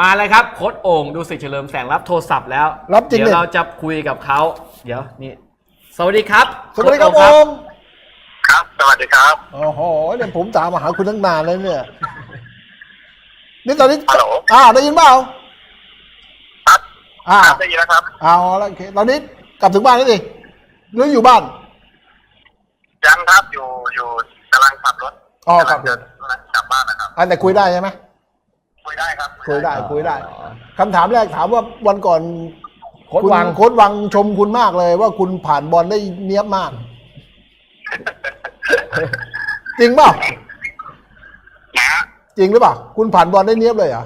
มาเลยครับโค้ดโอ่งดูสิเฉลิมแสงรับโทรศัพท์แล้วรับจริงเดี๋ยวดิเราจะคุยกับเขาเดี๋ยวนี่สวัสดีครับสวัสดีครับโโองครับ สวัสดีครับ โอ้โหเนี่ยผมตามมาหาคุณตั้งนานแล้วเนี่ยนี่ตอนนี้ฮัลโหล อ่าได้ยินเปล่าครับอ่าครับได้ยินแล้วครับ เอาละโอเคตอนนี้กลับถึงบ้านแล้วดิหรืออยู่บ้าน ยังครับ อยู่ อยู่กำลังขับรถอ๋อครับ กำลังจะกำลังกลับบ้านนะครับอ่าแต่คุยได้ใช่ไหม คุยได้ครับคุยได้คุยได้คำถามแรกถามว่าวันก่อนโค้ดคุณวัง โค้ดวังชมคุณมากเลย ว่าคุณผ่านบอลได้เนี้ยบมาก จริงเปล่านะฮะจริงหรือเปล่าคุณผ่านบอลได้เนี้ยบเลยเหรอ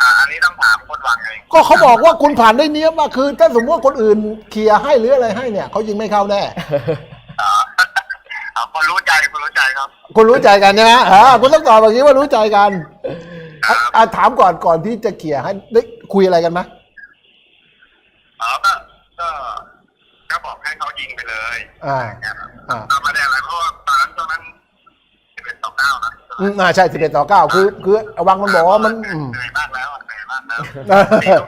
อ่าอันนี้ต้องถามคนวังเองก็เขาบอกว่าคุณผ่านได้เนี้ยบมากคือ ถ้าสมมติว่าคนอื่นเคลียร์ให้หรืออะไรให้เนี่ยเขายิงไม่เข้าแน่ อ่าเอาคนรู้ใจคนรู้ใจครับ คุณรู้ใจกันใช่ไหมอ่าคุณต้องตอบแบบนี้ว่ารู้ใจกัน ครับอะถามก่อนก่อนที่จะเคลียร์ให้ได้คุยอะไรกันไหมอ๋อก็ก็ก็บอกให้เขายิงไปเลยอ่า อ่าก็ไม่ได้อะไรเพราะว่าตอนนั้นตอนนั้นเป็นต่อเก้านะอืมอ่าใช่สิบเอ็ดต่อเก้าคือ คือวังมันบอกว่ามันอืม เหนื่อยมากแล้วเหนื่อยมากแล้วเออ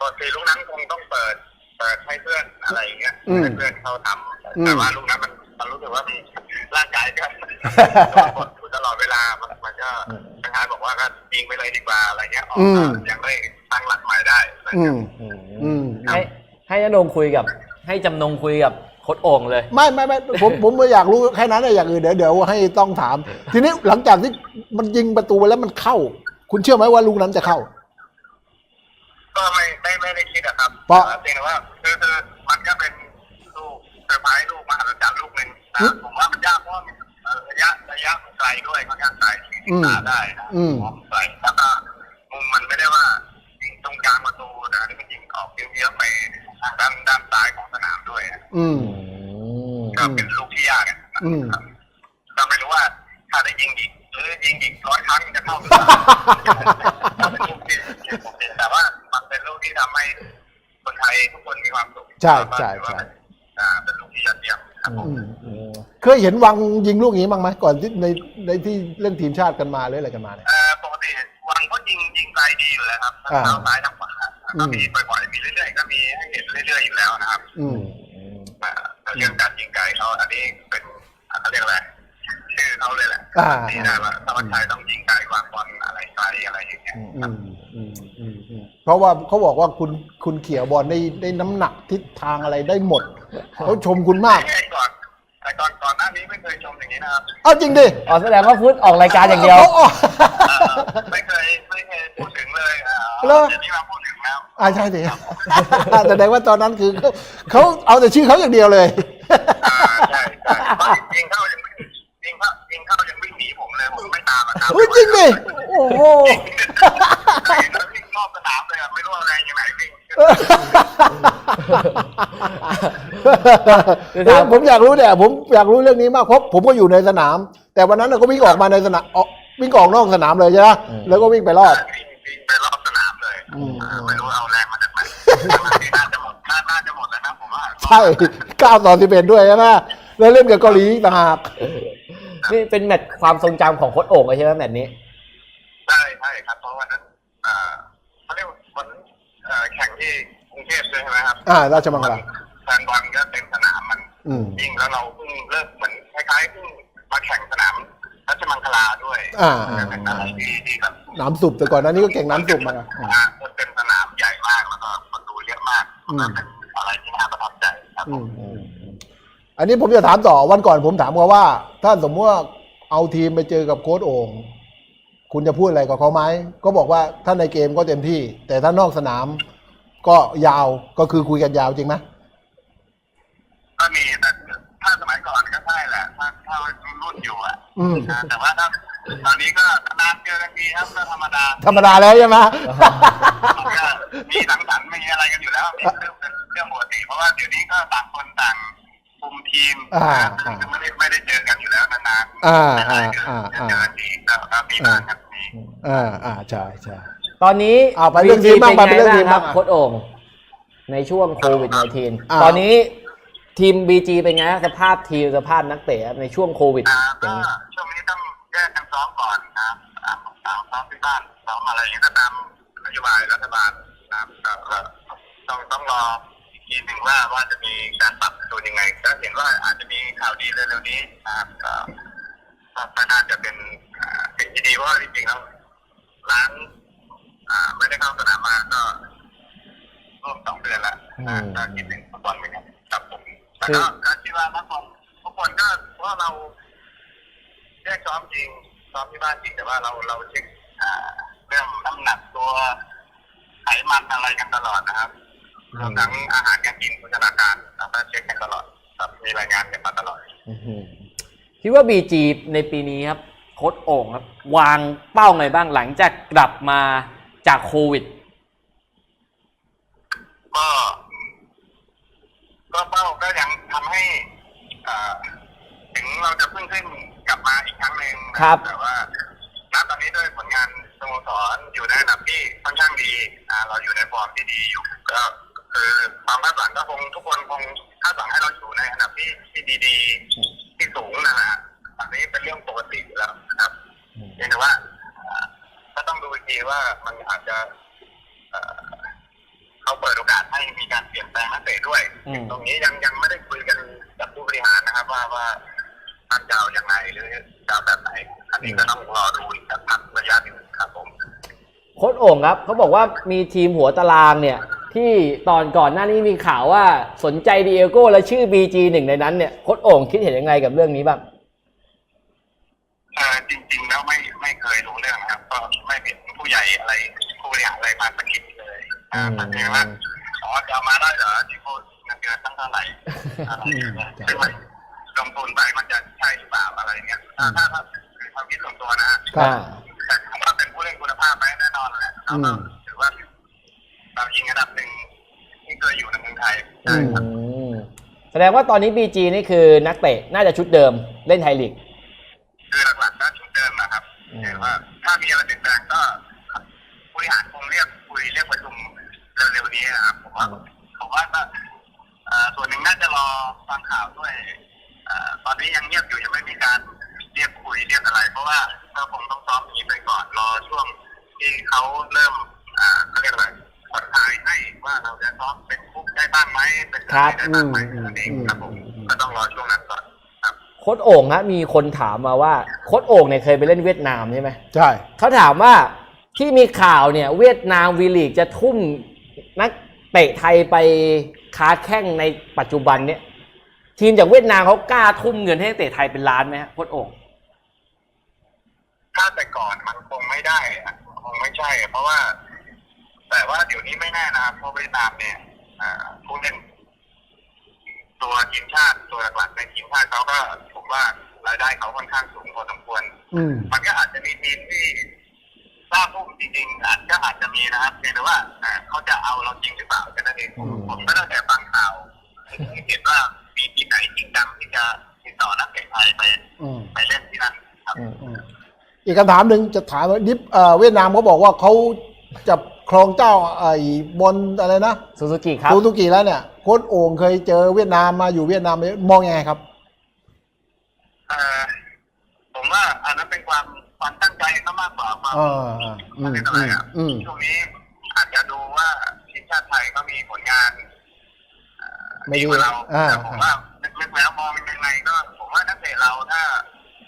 ปกติลูกนั้นคงต้องเปิดเปิดให้เพื่อนอะไรอย่างเงี้ยอืมให้เพื่อนเข้าทอืมำแต่ว่าลูกนั้นมันมันรู้สึกว่ามันร่างกายก็กดอยู่ตลอดเวลา มันมันก็ทหารบอก ว่าก็ยิงไปเลยดีกว่าอะไรเงี้ยออกมายังได้ตั้งหลักใหม่ได้อะไรอืเงี้ยมอืม ให้ให้นงคุยกับ ให้จำนงคุยกับโค้ดโอ่งเลย ไม่ไม่ไม่ผมผมไม่อยากรู้แค่นั้นนะอย่างอื่นเดี๋ยวเดี๋ยวให้ต้องถาม ทีนี้หลังจากที่มันยิงประตูไปแล้วมันเข้า คุณเชื่อไหมว่าลูกนั้นจะเข้า ก็ไม่ไม่ไม่ได้คิดอะครับเพราะเพียงแต่ว่าคือคือมันก็เป็นลูกเซอร์ไพรส์ลูกมหัศจรรย์ลูกหนึ่งนะอืมผมว่ามันยากเพราะว่ามันเอ่อ ระยะระยะไกลด้วยค่อนข้างไกลที่อืม ตาได้นะอืม มองไกลแล้วก็มุมมันไม่ได้ว่ายิงตรงกลางประตูนะนี่มันยิงออกเยอะๆไปทางด้านด้านซ้ายของสนามด้วยอะอืม ก็เป็นลูกที่ยากอะอืมก็ไม่รู้ว่าถ้าได้ยิงอีกหรือยิงอีกร้อยครั้งจะเข้าหรือเปล่าเป็นลูกที่ผมเห็นแต่ว่ามันเป็นลูกที่ทำให้คนไทยทุกคนมีความสุขใช่ใช่ใช่ อ่าเป็นลูกที่ยอดเยี่ยม ครับผมอืมอืมเคยเห็นวังยิงลูกนี้บ้างไหมก่อนที่ในในที่เล่นทีมชาติกันมาหรืออะไรกันมาเนี่ยเอ่อปกติวันก็ยิงยิงไกลดีอยู่แล้วครับทั้งอ่า เท้าซ้ายทั้งขวาอืมก็มีบ่อยๆมีเรื่อยๆก็มีให้เห็นเรื่อยๆอยู่แล้วนะครับอืม อ่าแต่เรื่องการยิงไกลเขาอันนี้เป็นเขาเรียกอะไรชื่อเขาเลยแหละอ่า ที่ได้ว่าถ้าวันชัยต้องยิงไกลกว่าบอลอะไรไกลอะไรอย่างเงี้ยอืมอืมอืมอืมเพราะว่าเขาบอกว่าคุณคุณเขี่ยบอลได้ได้น้ำหนักทิศทางอะไรได้หมด เขาชมคุณมากไอ้ก่อนไอ้ก่อนก่อนหน้านี้ไม่เคยชมอย่างนี้นะครับเอาจริงดิอ๋อแสดงว่าฟุตออกรายการอย่างเดียวอ๋อเอ่อไม่เคยไม่เคยพูดถึงเลยอ่าเหรอเดี๋ยวนี้มาพูดถึงแล้วอ่าใช่ดิแสดงว่าตอนนั้นคือเขาเขาเอาแต่ชื่อเขาอย่างเดียวเลย อ่าใช่ใช่ยิงเข้ายังไม่ยิงเข้ายิงเข้ายังวิ่งหนีผมเลยผมไม่ตามอะครับเฮ้ยจริงดิโอ้โหเห็นแล้ววิ่งรอบสนามเลยอะไม่รู้อะไรยังไงวิ่ง เดี๋ยวเอถาอมผมอยากรู้เนี่ยผมอยากรู้เรื่องนี้มากเพราะผมก็อยู่ในสนาม แต่วันนั้นน่ะก็วิ่งออกมาในสนามออกวิ่งออกนอกสนามเลยใช่ไหมแล้วก็วิ่งไปรอบ วิ่งวิ่งไปรอบสนามเลยอืมอ่าไม่รู้เอาแรงมาจากไหนน่าจะหมดน่าน่าจะหมดแล้วนะผมว่าใช่เก้าต่อสิบเอ็ดด้วยใช่ไหมแล้วเล่นกับเกาหลีอีกต่างหากนี่เป็นแมตช์ความทรงจำของโค้ดโอ่งเลยใช่ไหมแมตช์นี้ ใช่ใช่ครับเพราะวันนั้นอ่าเขาเรียกว่าวันนั้นเอ่อแข่งที่กรุงเทพด้วยใช่ไหมครับ อ่าราชมังคลาแฟนบอลก็เต็มสนามมันอืมยิ่งแล้วเราเพิ่งเริ่มเหมือนคล้ายๆเพิ่งมาแข่งสนามรัชมังคลาด้วยอ่าอ่าเป็นอะไรที่ที่แบบน้ำสุบแต่ก่อนหนั้านนี้ก็เก่งน้ำสุบมาอ่าคนเต็มสนามใหญ่มากแล้วก็คนดูเยอะมากอืมก็เป็นอะไรที่น่าประทับใจครับอืมอืมอืมอันนี้ผมจะถามต่อวันก่อนผมถามเขาว่า ถ้าสมมติว่าเอาทีมไปเจอกับโค้ชโอ่งคุณจะพูดอะไรกับเขาไหมก็บอกว่าถ้าในเกมก็เต็มที่ แต่ถ้านอกสนาม ก็ยาวก็คือคุยกันยาวจริงไหมก็มีแต่ถ้าสมัยก่อนก็ใช่แหละถ้าถ้ารุ่นอยู่อะอืม นะแต่ว่าถ้าตอนนี้ก็นานเจอกันทีครับก็ธรรมดาธรรมดาแล้วใช่ไหม มันก็มีสังสรรค์มีอะไรกันอยู่แล้วมีเรื่องเป็นเรื่องปกติเพราะว่าเดี๋ยวนี้ก็ต่างคนต่างคุมทีมอ่าซึ่งไม่ได้ไม่ได้เจอกันอยู่แล้วนานๆอ่าหลาอ่ายๆเดือนอ่าจะอ่าเจอทีก็ก็มีบ้างครับมี อ่าอ่าใช่ใช่ ตอนนี้เอาไปเรื่องทีมบ้างไปเรื่องทีมครับ้างโค้ดโอ่งในช่วงโควิดอ่า -19 ตอนนี้ทีม BG เป็นไงสภาพทีมสภาพนักเตะในช่วงโควิดอ่าเป็ก็นไงช่วงนี้ต้องแยกกันซ้อมก่อนนะครับอ่าอ่าซ้อมที่บ้านซ้อมอะไรอย่างเงี้ยก็ตามนโยบายรัฐบาลนะครับก็ก็ต้องต้องรออีกทีหนึ่งว่าว่าจะมีการปรับตัวยังไงก็เห็นว่าอาจจะมีข่าวดีเร็วๆนี้นะครับก็ก็ก็น่าจะเป็นอ่าสิ่งที่ดีเพราะว่าจริงๆแล้วร้านอ่าไม่ได้เข้าสนามมาก็ ร่วมสองเดือนละนะก็คิดถึงฟุตบอลเหมือนกันครับผมแต่ก็ก็คิดว่านักบอลทุกคนก็เพราะว่าเราแยกซ้อมจริงซ้อมที่บ้านจริงแต่ว่าเราเราเช็คอ่าเรื่องน้ำหนักตัวไขมันอะไรกันตลอดนะครับรวมทั้งอาหารการกินโภชนาการเราก็เช็คกันตลอดครับมีรายงานกันมาตลอดคิดว่า BG ในปีนี้ครับโค้ดโอ่งครับ วางเป้าไงบ้างหลังจากกลับมาจากโควิด ก็ ก็เป้าก็ยังทำให้อ่าถึงเราจะเพิ่งขึ้นกลับมาอีกครั้งหนึ่งนะครับ แต่ว่าณตอนนี้ด้วยผลงานสโมสรอยู่ในระดับที่ค่อนข้างดีอ่าเราอยู่ในฟอร์มที่ดีอยู่ก็คือความคาดหวังก็คงทุกคนคงคาดหวังให้เราอยู่ในอันดับที่ที่ดีๆที่สูงนั่นแหละอันนี้เป็นเรื่องปกติอยู่แล้วนะครับ เพียงแต่ว่าอ่าก็ต้องดูอีกทีว่ามันอาจจะเอ่อเขาเปิดโอกาส ให้มีการเปลี่ยนแปลงนักเตะด้วย อืม ตรงนี้ยังยังไม่ได้คุยกันกับผู้บริหารนะครับ ว่าว่าท่านจะเอาอย่างไรหรือจะเอาแบบไหน อันนี้ก็ต้องรอดูอีกสักพักระยะหนึ่งครับผม โค้ดโอ่งครับเขาบอกว่ามีทีมหัวตารางเนี่ย ที่ตอนก่อนหน้านี้มีข่าวว่าสนใจดีเอโก้และชื่อ BG หนึ่งในนั้นเนี่ยโค้ดโอ่งคิดเห็นยังไงกับเรื่องนี้บ้าง เอ่อจริงๆแล้วไม่ไม่เคยรู้เรื่องนะครับ ก็ไม่เป็นผู้ใหญ่อะไรผู้บริหารอะไรมาสกิดเลยอ่าอืมแต่เพียงว่าอ๋อ จะเอามาได้เหรอที่พูดเงินเดือนตั้งเท่าไหร่อะไรอย่างเงี้ยซึ่งมันลงทุนไปมันจะใช่หรือเปล่าอะไรเงี้ยถ้าถ้าถ้าคือความคิดส่วนตัวนะฮะครับอ่าแต่ถามว่าเป็นผู้เล่นคุณภาพไหมแน่นอนแหละเราก็อืม ถือว่าเรายิงอันดับหนึ่งที่เคยอยู่ในเมืองไทยอืใช่มครับ อืมแสดงว่าตอนนี้ BG นี่คือนักเตะน่าจะชุดเดิมเล่นไทยลีก คือหลักๆก็ชุดเดิมนะครับอืมเห็นว่าถ้ามีอะไรเปลี่ยนแปลงก็ผู้บริหารคงเรียกคุยเรียกประชุมเร็วๆนี้นะครับ ผมว่าผมว่าก็เอ่อส่วนหนึ่งน่าจะรอฟังข่าวด้วยเอ่อตอนนี้ยังเงียบอยู่ยังไม่มีการเรียกคุยเรียกอะไร เพราะว่าก็คงต้องซ้อมนี้ไปก่อนรอช่วงที่เขาเริ่มอ่าเขาเรียกอะไรผ่อนคลายให้ว่าเราจะซ้อมเป็นคุกได้บ้างไหมเป็นอะไรได้บ้างไหมครับนั่นเองครับผมอืมก็ต้องรอช่วงนั้นก่อนครับโค้ดโอ่งฮะมีคนถามมาว่าโค้ดโอ่งเนี่ยเคยไปเล่นเวียดนามใช่ไหมใช่เขาถามว่าที่มีข่าวเนี่ย เวียดนามวีลีกจะทุ่มนัก เตะไทยไปค้าแข้งในปัจจุบันเนี่ย ทีมจากเวียดนามเขากล้าทุ่มเงินให้นักเตะไทยเป็นล้านไหมฮะโค้ดโอ่งถ้าแต่ก่อนมันคงไม่ได้อะคงไม่ใช่ เพราะว่า แต่ว่าเดี๋ยวนี้ไม่แน่นะครับเพราะเวียดนามเนี่ยอ่าผู้เล่นตัวทีมชาติตัวหลักๆในทีมชาติเขาก็ผมว่ารายได้เขาค่อนข้างสูงพอสมควรอืมมันก็อาจจะมีทีมที่ ทราบพุ่มจริงๆอาจก็อาจจะมีนะครับเพียงแต่ว่าอ่าเขาจะเอาเราจริงหรือเปล่าแค่นั้นเองผมอืม ผมก็ได้แต่ฟังข่าวเห็นว่ามีทีมไหนจริงจังที่จะติดต่อนักเตะไทยไปอืมไปเล่นที่นั่นครับ อืมอืมอีกคำถามหนึ่งจะถามว่านิปเอ่อเวียดนามเขาบอกว่าเขาจะครองเจ้าไอ้บอลอะไรนะซูซูกิครับซูซูกิแล้วเนี่ยโค้ชโอ่งเคยเจอเวียดนามมาอยู่เวียดนามมองยังไงครับ เอ่อผมว่าอันนั้นเป็นความความตั้งใจก็มากก ว่าความอ่าอ่าอืมเรียกอะไรอะอืมช่วงนี้อาจจะดูว่าทีมชาติไทยก็มีผลงานเอ่อไม่ดีดีกว่าเราอ่าแต่ผมว่าลึกๆแล้วมองยังไงก็ ผมว่านักเตะเราถ้า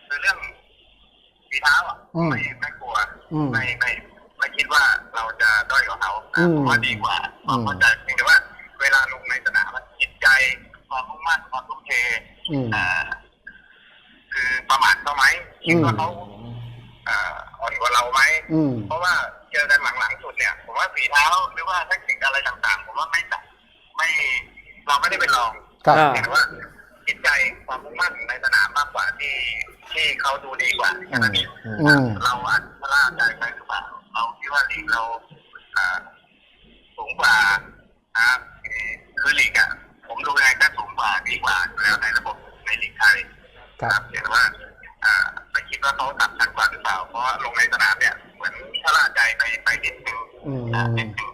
คือเรื่องฝีเท้าอะอืมไม่ไม่กลัวอืม ไม่ไม่ไม่คิดว่าเราจะด้อยกว่าเขาอืมผมว่าดีกว่าความเข้าใจเพียงแต่ว่า เวลาลงในสนามอะจิตใจความมุ่งมั่นความทุ่มเท อืมเอ่อคือประมาทเขาไหมคิดว่าเขา ไหมอืม เพราะว่าเจอกันหลังๆสุดเนี่ย ผมว่าฝีเท้าหรือว่าเทคนิคอะไรต่างๆ ผมว่าไม่ต่างไม่เราไม่ได้เป็นรองครับอ่าแต่ว่าจิตใจความมุ่งมั่นในสนามมากกว่าที่ที่เขาดูดีกว่าแค่นั้นเองอืม เราอาจจะล่าใจไปหรือเปล่าเราคิดว่าลีกเราอ่าสูงกว่านะครับคือลีกอะผมดูยังไงก็สูงกว่าดีกว่าอยู่แล้วในระบบในลีกไทย ครับ เห็นว่าอ่าไปคิด ว่าเขาตัดชั้นกว่าหรือเปล่า เพราะว่าลงในสนามเนี่ยเหมือนชะล่าใจไปไปนิดนึงอืม อ่านิดนึง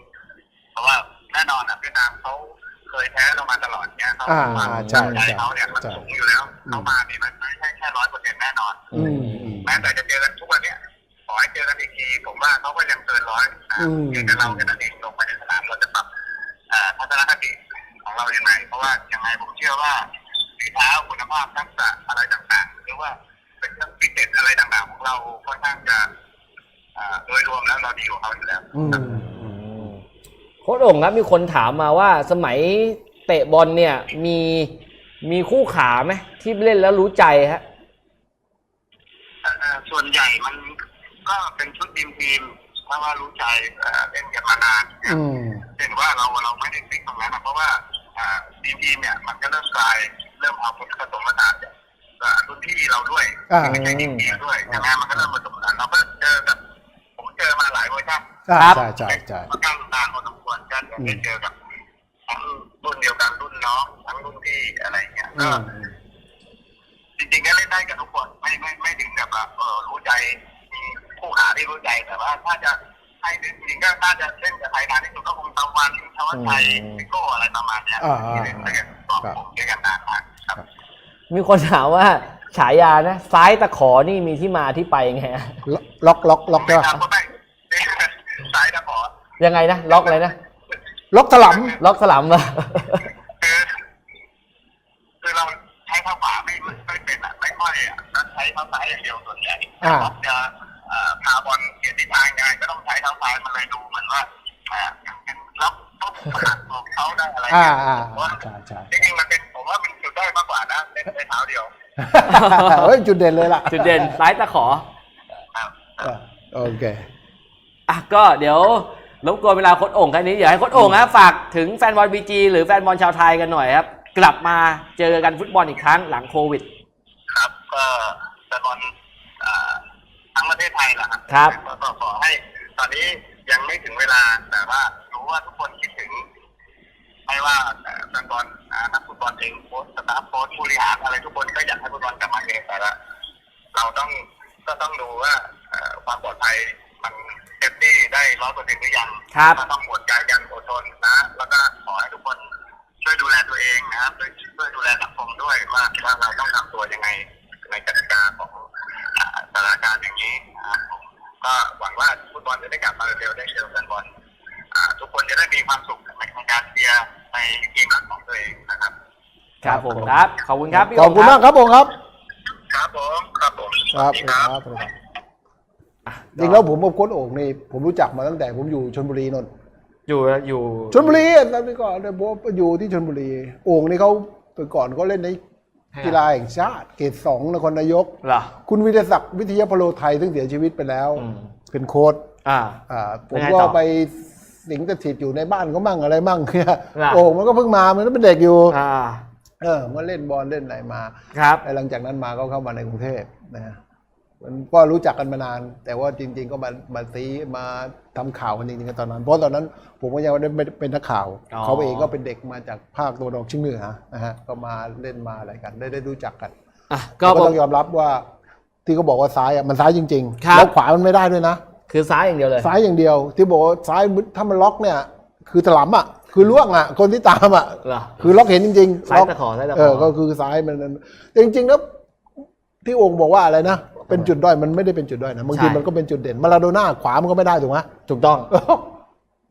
เพราะว่าแน่นอนอะเวียดนามเขาเคยแพ้เรามาตลอดเนี่ยเขาอ่าความใช่ใจเขาเนี่ยมันใช่ สูงอยู่แล้วเขามาเนี่ยมันไม่ใช่แค่ร้อยเปอร์เซ็นต์แน่นอน อืมอืมแม้แต่จะเจอกันทุกวันเนี่ยขอให้เจอกันอีกทีผมว่าเขาก็ยังเกินร้อยนะอืม เพียงแต่เราแค่นั้นเองลงไปในสนามเราจะปรับเอ่อทัศนคติของเรายังไงเพราะว่ายังไงผมเชื่อว่าฝีเท้าคุณภาพทักษะอะไรต่างๆหรือว่าเป็นเรื่อง พิเศษอะไรต่างๆของเราค่อนข้างจะเอ่อโดยรวมแล้วเราดีกว่าเขาอยู่แล้วอืมอืมโค้ชโอ่งครับมีคนถามมาว่าสมัยเตะบอลเนี่ย มีมีคู่ขาไหมที่เล่นแล้วรู้ใจฮะ เอ่อส่วนใหญ่มันก็เป็นชุดทีมทีมเพราะว่ารู้ใจเอ่อเล่นกันมานาน อืม เห็นว่าเราเราไม่ได้ฟิกตรงนั้นนะเพราะว่าอ่าทีมทีมเนี่ยมันก็เริ่มกลายเริ่มเอาผสมผสานจากอ่า รุ่นพี่เราด้วยอ่าที่ไม่ใช่ทีมทีมด้วยใช่ไหมมันก็เริ่มผสมผสานเราก็เจอแบบผมเจอมาหลายเวอร์ชัน อ่าครับ ใช่ใช่ใช่ค่อนข้างนานพอสมควรก็จะได้เจอกับทั้งรุ่นเดียวกันรุ่นน้องทั้งรุ่นพี่อะไรอย่างเงี้ยอืก็มจริงๆก็เล่นได้กับทุกคนไม่ไม่ไม่ถึงกับว่าเออรู้ใจมีคู่ขาที่รู้ใจแต่ว่าถ้าจะให้จริงๆก็น่าจะเล่นกับไทยนานที่สุดก็คงตะวันทวัชชัยอืมซิโก้อะไรประมาณเนี้ยอ่าที่เล่นด้วยกันสองผมด้วยกันนานมากครับ มีคนถามว่าฉายานะ ซ้ายตะขอนี่มีที่มาที่ไปยังไงฮะล็อกล็อกล็อกไม่ใช่ปะทำก็ไม่สายตะขอยังไงนะล็อกอะไรนะล็อกถลล็อกสลัมวะคือคือเราใช้เท้าขวาไม่ไม่เป็นอะไม่ค่อยอะก็ใช้เท้าซ้ายอย่างเดียวส่วนใหญ่อ่า ล็อกจะเอ่อพาบอลเปลี่ยนทิศทางยังไงก็ต้องใช้เท้าซ้ายมันเลยดูเหมือนว่าเอ่อเป็นล็อกปุ๊บผ่านตัวเขาได้อะไรอ่าเงี้ยอ่าผมว่าใช่ใช่จริงๆมันเป็น เท้าเดียวเฮ้ยจุดเด่นเลยล่ะจุดเด่นซ้ายตะขอครับเออโอเคอะก็เดี๋ยวรบกวนเวลาโค้ชโอ่งแค่นี้เดี๋ยวให้โค้ชโอ่งนะฝากถึงแฟนบอลบีจีหรือแฟนบอลชาวไทยกันหน่อยครับ กลับมาเจอกันฟุตบอลอีกครั้งหลังโควิด ครับก็แฟนบอลอ่าทั้งประเทศไทยแหละครับครับก็ขอให้ตอนนี้ยังไม่ถึงเวลาแต่ว่ารู้ว่าทุกคนคิดถึง ไม่ว่าเอ่อแฟนบอลอ่านักฟุตบอลเองโค้ชสตาฟโค้ชผู้บริหารอะไรทุกคนก็อยากให้ฟุตบอลกลับมาเองแต่ละเราต้องก็ต้องดูว่าเอ่อความปลอดภัยมันเซฟตี้ได้ร้อยเปอร์เซ็นต์หรือยังครับก็ต้องหมดใจกันอดทนนะ แล้วก็ขอให้ทุกคนช่วยดูแลตัวเองนะครับช่วยช่วยดูแลสังคมด้วยว่าว่าเราต้องทำตัวยังไงในกติกาของอ่าสถานการณ์อย่างนี้นะครับผมก็หวังว่าฟุตบอลจะได้กลับมาเร็วๆได้เจอแฟนบอลอ่าทุกคนจะได้มีความสุขในการเชียร์ ในทีมรักของตัวเองนะครับ ครับผมครับ ขอบคุณครับพี่ขโอ่อบงคุณคมารักบครับผมครับ ครับผมครับผมครับสวัสดีครับจริงแล้วผมกับโค้ชโอ่งนี่ผมรู้จักมาตั้งแต่ผมอยู่ชนบุรีนนท์อยู่อยู่ชนบุรีตอนนี้ก่อนเนี่ยผมอยู่ที่ชนบุรีโอ่งนี่เขาแต่ก่อนเขาเล่นในกีฬาแห่งชาติ เกรดสองนครนายกเหรอคุณวิทยาศักดิ์วิทยาพโลไทยซึ่งเสียชีวิตไปแล้วอืมเป็นโค้ชอ่าอ่าผยัมงไงก็ต่อไป สิงสถิตอยู่ในบ้านเขามั่งอะไรมั่งเนี่ยล่ะ โอ่งมันก็เพิ่งมามันก็เป็นเด็กอยู่ อ่า เออมาเล่นบอลเล่นอะไรมาครับ แล้วหลังจากนั้นมาก็เข้ามาในกรุงเทพนะฮะมันก็รู้จักกันมานาน แต่ว่าจริง ๆ ก็มามาซีมาทำข่าวกันจริงๆกันตอนนั้น เพราะตอนนั้นผมก็ยังไม่ได้เป็นนักข่าว อ๋อ เขาเองก็เป็นเด็กมาจากภาคตะวันออกเฉียงเหนือนะฮะก็มาเล่นมาอะไรกันได้ได้รู้จักกันอะก็ก็ต้องยอมรับว่า ที่เขาบอกว่าซ้ายอะมันซ้ายจริงครับ ๆแล้วขวามันไม่ได้ด้วยนะ คือซ้ายอย่างเดียวเลย ซ้ายอย่างเดียว ที่บอกว่าซ้ายถ้ามันล็อกเนี่ย คือถลำอะ คือล่วงอะ คนที่ตามอะเหรอ คือล็อกเห็นจริงๆซ้ายล็กตะขอซ้ายตะขอ เออก็คือซ้ายมันนั่นแต่จริงๆแล้วที่องค์บอกว่าอะไรนะเป็นจุดด้อยมันไม่ได้เป็นจุดด้อยนะบางทีใช่มันก็เป็นจุดเด่นมาราโดน่าขวามันก็ไม่ได้ถูกไหม ถูกต้อง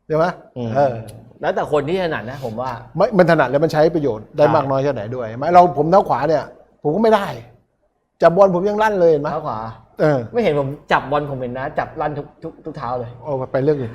ใช่ไหมอืม เออแล้วแต่คนที่ถนัดนะ ผมว่า ไม่มันถนัดแล้วมันใช้ประโยชน์ได้ใช่ มากน้อยแค่ไหนด้วยไหมเราผมเท้าขวาเนี่ย ผมก็ไม่ได้จับบอลผมยังลั่นเลยเห็นไหมเท้าขวา เออ ไม่เห็นผมจับบอลผมเห็นนะ จับลั่นทุกทุกทุกเท้าเลยเอาไปเรื่องอื่น